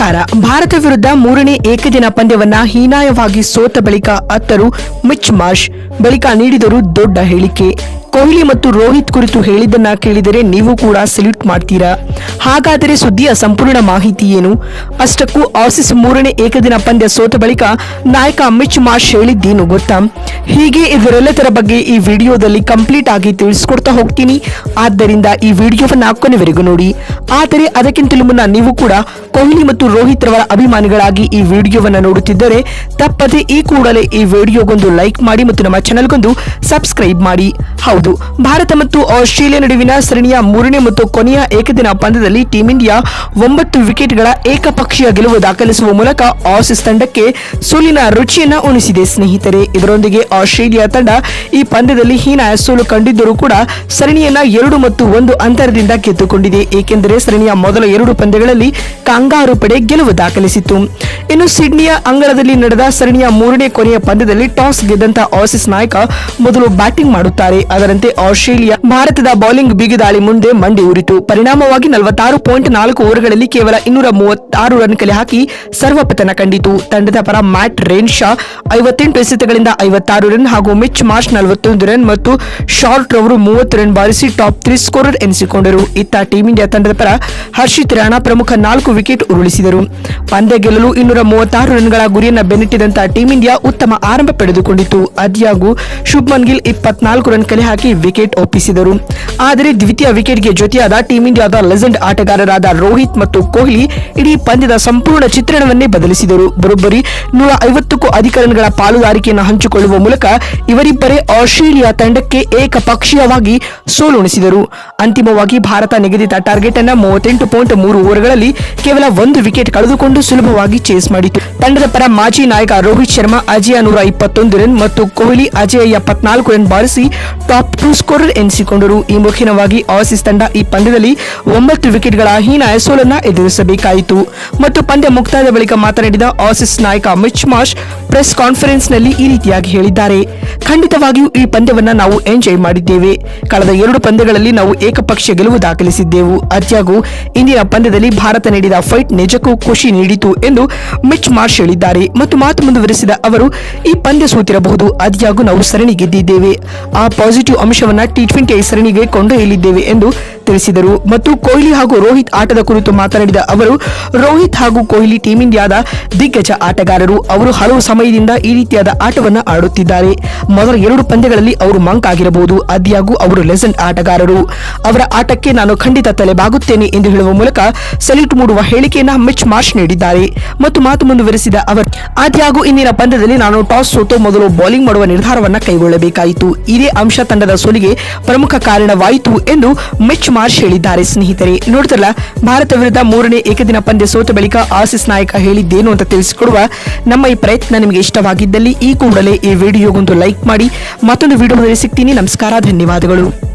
ನಮಸ್ಕಾರ. ಭಾರತ ವಿರುದ್ಧ ಮೂರನೇ ಏಕದಿನ ಪಂದ್ಯವನ್ನ ಹೀನಾಯವಾಗಿ ಸೋತ ಬಳಿಕ ಅತ್ತರು ಮಿಚ್ ಮಾರ್ಷ್. ಬಳಿಕ ನೀಡಿದರು ದೊಡ್ಡ ಹೇಳಿಕೆ. ಕೊಹ್ಲಿ ಮತ್ತು ರೋಹಿತ್ ಕುರಿತು ಹೇಳಿದ್ದನ್ನ ಕೇಳಿದರೆ ನೀವು ಕೂಡ ಸಲ್ಯೂಟ್ ಮಾಡ್ತೀರಾ? ಹಾಗಾದರೆ ಸುದ್ದಿಯ ಸಂಪೂರ್ಣ ಮಾಹಿತಿ ಏನು? ಅಷ್ಟಕ್ಕೂ, ಆಸಿಸ್ ಮೂರನೇ ಏಕದಿನ ಪಂದ್ಯ ಸೋತ ಬಳಿಕ ನಾಯಕ ಮಿಚ್ ಮಾರ್ಷ್ ಹೇಳಿದ್ದೇನು ಗೊತ್ತಾ? ಹೀಗೆ ಇದರೆಲ್ಲದರ ಬಗ್ಗೆ ಈ ವಿಡಿಯೋದಲ್ಲಿ ಕಂಪ್ಲೀಟ್ ಆಗಿ ತಿಳಿಸ್ಕೊಡ್ತಾ ಹೋಗ್ತೀನಿ. ಆದ್ದರಿಂದ ಈ ವಿಡಿಯೋವನ್ನು ಕೊನೆವರೆಗೂ ನೋಡಿ. ಆದರೆ ಅದಕ್ಕಿಂತಲೂ ಮುನ್ನ ನೀವು ಕೂಡ ಕೊಹ್ಲಿ ಮತ್ತು ರೋಹಿತ್ ರವರ ಅಭಿಮಾನಿಗಳಾಗಿ ಈ ವಿಡಿಯೋವನ್ನು ನೋಡುತ್ತಿದ್ದರೆ ತಪ್ಪದೆ ಈ ಕೂಡಲೇ ಈ ವಿಡಿಯೋಗೊಂದು ಲೈಕ್ ಮಾಡಿ ಮತ್ತು ನಮ್ಮ ಚಾನೆಲ್ಗೊಂದು ಸಬ್ಸ್ಕ್ರೈಬ್ ಮಾಡಿ. ಹೌದು, ಭಾರತ ಮತ್ತು ಆಸ್ಟ್ರೇಲಿಯಾ ನಡುವಿನ ಸರಣಿಯ ಮೂರನೇ ಮತ್ತು ಕೊನೆಯ ಏಕದಿನ ಪಂದ್ಯದಲ್ಲಿ ಟೀಂ ಇಂಡಿಯಾ ಒಂಬತ್ತು ವಿಕೆಟ್ಗಳ ಏಕಪಕ್ಷೀಯ ಗೆಲುವು ದಾಖಲಿಸುವ ಮೂಲಕ ಆಸೀಸ್ ತಂಡಕ್ಕೆ ಸೋಲಿನ ರುಚಿಯನ್ನ ಉಣಿಸಿದೆ ಸ್ನೇಹಿತರೆ. ಇದರೊಂದಿಗೆ ಆಸ್ಟ್ರೇಲಿಯಾ ತಂಡ ಈ ಪಂದ್ಯದಲ್ಲಿ ಹೀನಾಯ ಸೋಲು ಕಂಡಿದ್ದರೂ ಕೂಡ ಸರಣಿಯನ್ನ ಎರಡು ಮತ್ತು ಒಂದು ಅಂತರದಿಂದ ಗೆದ್ದುಕೊಂಡಿದೆ. ಏಕೆಂದರೆ ಸರಣಿಯ ಮೊದಲ ಎರಡು ಪಂದ್ಯಗಳಲ್ಲಿ ಕಾಂಗಾರು ಪಡೆ ಗೆಲುವು ದಾಖಲಿಸಿತ್ತು. ಇನ್ನು ಸಿಡ್ನಿಯ ಅಂಗಳದಲ್ಲಿ ನಡೆದ ಸರಣಿಯ ಮೂರನೇ ಕೊನೆಯ ಪಂದ್ಯದಲ್ಲಿ ಟಾಸ್ ಗೆದ್ದಂತ ಆಸಿಸ್ ನಾಯಕ ಮೊದಲು ಬ್ಯಾಟಿಂಗ್ ಮಾಡುತ್ತಾರೆ. ಅದರಂತೆ ಆಸ್ಟ್ರೇಲಿಯಾ ಭಾರತದ ಬೌಲಿಂಗ್ ಬಿಗಿದಾಳಿ ಮುಂದೆ ಮಂಡಿ ಉರಿತು. ಪರಿಣಾಮವಾಗಿ ನಲವತ್ತಾರು ಪಾಯಿಂಟ್ ನಾಲ್ಕು ಓವರ್ಗಳಲ್ಲಿ ಕೇವಲ ಇನ್ನೂರ ಮೂವತ್ತಾರು ರನ್ ಕಲೆ ಹಾಕಿ ಸರ್ವಪತನ ಕಂಡಿತು. ತಂಡದ ಪರ ಮ್ಯಾಟ್ ರೇನ್ ಶಾ ಐವತ್ತೆಂಟು ಎಸೆತಗಳಿಂದ ಐವತ್ತಾರು ರನ್ ಹಾಗೂ ಮಿಚ್ ಮಾರ್ಚ್ ನಲವತ್ತೊಂದು ರನ್ ಮತ್ತು ಶಾರ್ಟ್ ರವರು ಮೂವತ್ತು ರನ್ ಬಾರಿಸಿ ಟಾಪ್ ತ್ರೀ ಸ್ಕೋರರ್ ಎನಿಸಿಕೊಂಡರು. ಇತ್ತ ಟೀಂ ಇಂಡಿಯಾ ತಂಡದ ಪರ ಹರ್ಷಿತ್ ರಾಣಾ ಪ್ರಮುಖ ನಾಲ್ಕು ವಿಕೆಟ್ ಉರುಳಿಸಿದರು. ಪಂದ್ಯ ಗೆಲ್ಲಲು ಇನ್ನೂರ ಮೂವತ್ತಾರು ರನ್ಗಳ ಗುರಿಯನ್ನು ಬೆನ್ನಟ್ಟಿದಂತ ಟೀಂ ಇಂಡಿಯಾ ಉತ್ತಮ ಆರಂಭ ಪಡೆದುಕೊಂಡಿತು ಅದ್ಯಾಗೂ ಶುಭ್ಮನ್ ಗಿಲ್ ಇಪ್ಪತ್ನಾಲ್ಕು ರನ್ ಕಲೆ ಹಾಕಿ ವಿಕೆಟ್ ಒಪ್ಪಿಸಿದರು. ಆದರೆ ದ್ವಿತೀಯ ವಿಕೆಟ್ಗೆ ಜೊತೆಯಾದ ಟೀಂ ಇಂಡಿಯಾದ ಲೆಜೆಂಡ್ ಆಟಗಾರರಾದ ರೋಹಿತ್ ಮತ್ತು ಕೊಹ್ಲಿ ಇಡೀ ಪಂದ್ಯದ ಸಂಪೂರ್ಣ ಚಿತ್ರಣವನ್ನೇ ಬದಲಿಸಿದರು. ಬರೋಬ್ಬರಿ ನೂರ ಐವತ್ತಕ್ಕೂ ಅಧಿಕ ರನ್ಗಳ ಪಾಲುದಾರಿಕೆಯನ್ನು ಹಂಚಿಕೊಳ್ಳುವ ಮೂಲಕ ಇವರಿಬ್ಬರೇ ಆಸ್ಟ್ರೇಲಿಯಾ ತಂಡಕ್ಕೆ ಏಕಪಕ್ಷೀಯವಾಗಿ ಸೋಲುಣಿಸಿದರು. ಅಂತಿಮವಾಗಿ ಭಾರತ ನಿಗದಿತ ಟಾರ್ಗೆಟ್ ಅನ್ನ ಮೂವತ್ತೆಂಟು ಪಾಯಿಂಟ್ ಮೂರು ಓವರ್ಗಳಲ್ಲಿ ಕೇವಲ ಒಂದು ವಿಕೆಟ್ ಕಳೆದುಕೊಂಡು ಸುಲಭವಾಗಿ ಚೇಸ್ ಮಾಡಿತು. ತಂಡದ ಪರ ಮಾಜಿ ನಾಯಕ ರೋಹಿತ್ ಶರ್ಮಾ ಅಜಯ ನೂರ ಇಪ್ಪತ್ತೊಂದು ರನ್ ಮತ್ತು ಕೊಹ್ಲಿ ಅಜಯ ಎಪ್ಪತ್ನಾಲ್ಕು ರನ್ ಬಾರಿಸಿ ಟಾಪ್ ಟೂ ಸ್ಕೋರರ್ ಎನಿಸಿಕೊಂಡರು. ಈ ಮುಖೇನವಾಗಿ ಆಸೀಸ್ ತಂಡ ಈ ಪಂದ್ಯದಲ್ಲಿ ಒಂಬತ್ತು ವಿಕೆಟ್ಗಳ ಹೀನಾಯ ಸೋಲನ್ನು ಎದುರಿಸಬೇಕಾಯಿತು. ಮತ್ತು ಪಂದ್ಯ ಮುಕ್ತಾಯದ ಬಳಿಕ ಮಾತನಾಡಿದ ಆಸಿಸ್ ನಾಯಕ ಮಿಚ್ ಮಾಶ್ ಪ್ರೆಸ್ ಕಾನ್ಫರೆನ್ಸ್ನಲ್ಲಿ ಈ ರೀತಿಯಾಗಿ ಹೇಳಿದ್ದಾರೆ. ಖಂಡಿತವಾಗಿಯೂ ಈ ಪಂದ್ಯವನ್ನ ನಾವು ಎಂಜಾಯ್ ಮಾಡಿದ್ದೇವೆ. ಕಳೆದ ಎರಡು ಪಂದ್ಯಗಳಲ್ಲಿ ನಾವು ಏಕಪಕ್ಷೀಯ ಗೆಲುವು ದಾಖಲಿಸಿದ್ದೆವು. ಅದ್ಯಾಗೂ ಇಂದಿನ ಪಂದ್ಯದಲ್ಲಿ ಭಾರತ ನೀಡಿದ ಫೈಟ್ ನಿಜಕ್ಕೂ ಖುಷಿ ನೀಡಿತು ಎಂದು ಮಿಚ್ ಮಾರ್ಷ್ ಹೇಳಿದ್ದಾರೆ. ಮತ್ತು ಮಾತು ಮುಂದುವರೆಸಿದ ಅವರು, ಈ ಪಂದ್ಯ ಸೋತಿರಬಹುದು. ಅದ್ಯಾಗೂ ನಾವು ಸರಣಿ ಗೆದ್ದಿದ್ದೇವೆ. ಆ ಪಾಸಿಟಿವ್ ಅಂಶವನ್ನ ಟಿ ಟ್ವೆಂಟಿ ಸರಣಿಗೆ ಕೊಂಡೊಯ್ಯಲಿದ್ದೇವೆ ಎಂದು ತಿಳಿಸಿದರು. ಮತ್ತು ಕೊಹ್ಲಿ ಹಾಗೂ ರೋಹಿತ್ ಆಟದ ಕುರಿತು ಮಾತನಾಡಿದ ಅವರು, ರೋಹಿತ್ ಹಾಗೂ ಕೊಹ್ಲಿ ಟೀಂ ಇಂಡಿಯಾದ ದಿಗ್ಗಜ ಆಟಗಾರರು ಅವರು ಹಲವು ಸಮಯದಿಂದ ಈ ರೀತಿಯಾದ ಆಟವನ್ನು ಆಡುತ್ತಿದ್ದಾರೆ. ಮೊದಲ ಎರಡು ಪಂದ್ಯಗಳಲ್ಲಿ ಅವರು ಮಂಕ್ ಆಗಿರಬಹುದು. ಅದಿಯಾಗೂ ಅವರು ಲೆಸೆಂಡ್ ಆಟಗಾರರು. ಅವರ ಆಟಕ್ಕೆ ನಾನು ಖಂಡಿತ ತಲೆಬಾಗುತ್ತೇನೆ ಎಂದು ಹೇಳುವ ಮೂಲಕ ಸಲ್ಯೂಟ್ ಮೂಡುವ ಹೇಳಿಕೆಯನ್ನು ಮಿಚ್ ಮಾರ್ಷ್ ನೀಡಿದ್ದಾರೆ. ಮತ್ತು ಮಾತು ಮುಂದುವರೆಸಿದ ಅವರು ಆದ್ಯಾಗೂ ಇಂದಿನ ಪಂದ್ಯದಲ್ಲಿ ನಾನು ಟಾಸ್ ಸೋತು ಮೊದಲು ಬೌಲಿಂಗ್ ಮಾಡುವ ನಿರ್ಧಾರವನ್ನು ಕೈಗೊಳ್ಳಬೇಕಾಯಿತು. ಇದೇ ಅಂಶ ತಂಡದ ಸೋಲಿಗೆ ಪ್ರಮುಖ ಕಾರಣವಾಯಿತು ಎಂದು ಮಿಚ್ ಮಾರ್ಷ್ ಹೇಳಿದ್ದಾರೆ. ಸ್ನೇಹಿತರೆ ನೋಡಿದ್ರಲ್ಲ ಭಾರತ ವಿರುದ್ಧ ಮೂರನೇ ಏಕದಿನ ಪಂದ್ಯ ಸೋತ ಬಳಿಕ ಆಸಿಸ್ ನಾಯಕ ಹೇಳಿದ್ದೇನು ಅಂತ ತಿಳಿಸಿಕೊಡುವ ನಮ್ಮ ಈ ಪ್ರಯತ್ನ ನಿಮಗೆ ಇಷ್ಟವಾಗಿದ್ದಲ್ಲಿ ಈ ಕೂಡಲೇ ಈ ವಿಡಿಯೋಗೊಂದು ಲೈಕ್ ಮಾಡಿ ಮತ್ತೊಂದು ವಿಡಿಯೋದಲ್ಲಿ ಸಿಗ್ತೀನಿ. ನಮಸ್ಕಾರ, ಧನ್ಯವಾದಗಳು.